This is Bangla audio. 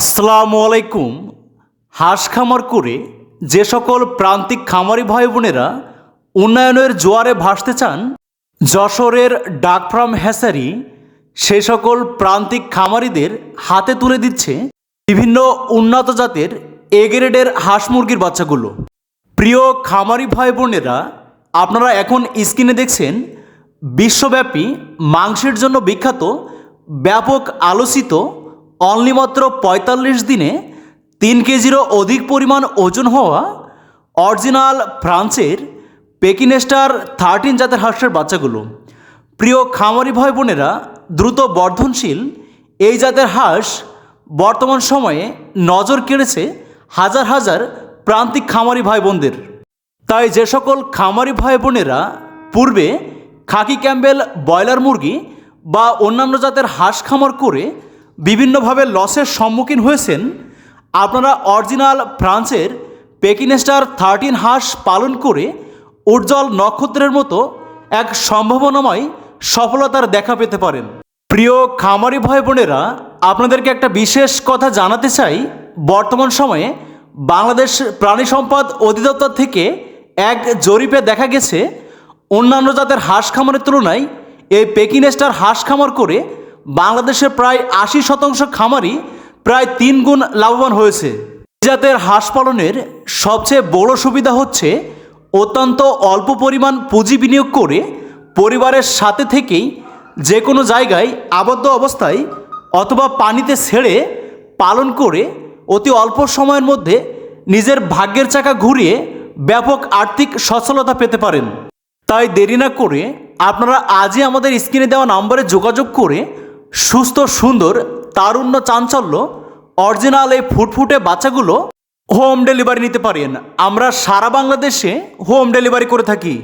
আসসালামু আলাইকুম। হাঁস খামার করে যে সকল প্রান্তিক খামারি ভাই বোনেরা উন্নয়নের জোয়ারে ভাসতে চান, যশোরের ডাকফ্রাম ফার্ম হ্যাসারি, সে সকল প্রান্তিক খামারিদের হাতে তুলে দিচ্ছে বিভিন্ন উন্নত জাতের এ গ্রেডের হাঁস মুরগির বাচ্চাগুলো। প্রিয় খামারি ভাই বোনেরা, আপনারা এখন স্ক্রিনে দেখছেন বিশ্বব্যাপী মাংসের জন্য বিখ্যাত, ব্যাপক আলোচিত অনলি মাত্র পঁয়তাল্লিশ দিনে তিন কেজিরও অধিক পরিমাণ ওজন হওয়া অরিজিনাল ফ্রান্সের পেকিনেস্টার থার্টিন জাতের হাঁসের বাচ্চাগুলো। প্রিয় খামারি ভাই বোনেরা, দ্রুত বর্ধনশীল এই জাতের হাঁস বর্তমান সময়ে নজর কেড়েছে হাজার হাজার প্রান্তিক খামারি ভাই বোনদের। তাই যে সকল খামারি ভাই বোনেরা পূর্বে খাকি ক্যাম্বেল ব্রয়লার মুরগি বা অন্যান্য জাতের হাঁস খামার করে বিভিন্নভাবে লসের সম্মুখীন হয়েছেন আপনারা অরিজিনাল ফ্রান্সের পেকিনেস্টার থার্টিন হাঁস পালন করে উজ্জ্বল নক্ষত্রের মতো এক সম্ভাবনাময় সফলতার দেখা পেতে পারেন। প্রিয় খামারি ভাই বোনেরা, আপনাদেরকে একটা বিশেষ কথা জানাতে চাই। বর্তমান সময়ে বাংলাদেশ প্রাণী সম্পদ অধিদপ্তর থেকে এক জরিপে দেখা গেছে, অন্যান্য জাতের হাঁস খামারের তুলনায় এই পেকিনেস্টার হাঁস খামার করে বাংলাদেশের প্রায় আশি শতাংশ খামারই প্রায় তিন গুণ লাভবান হয়েছে। জাতের হাঁস পালনের সবচেয়ে বড় সুবিধা হচ্ছে অত্যন্ত অল্প পরিমাণ পুঁজি বিনিয়োগ করে পরিবারের সাথে থেকেই যে কোনো জায়গায় আবদ্ধ অবস্থায় অথবা পানিতে ছেড়ে পালন করে অতি অল্প সময়ের মধ্যে নিজের ভাগ্যের চাকা ঘুরিয়ে ব্যাপক আর্থিক সচ্ছলতা পেতে পারেন। তাই দেরি না করে আপনারা আজই আমাদের স্ক্রিনে দেওয়া নম্বরে যোগাযোগ করে সুস্থ, সুন্দর, তারুণ্য, চাঞ্চল্য, অরিজিনাল এই ফুটফুটে বাচ্চাগুলো হোম ডেলিভারি নিতে পারেন। আমরা সারা বাংলাদেশে হোম ডেলিভারি করে থাকি।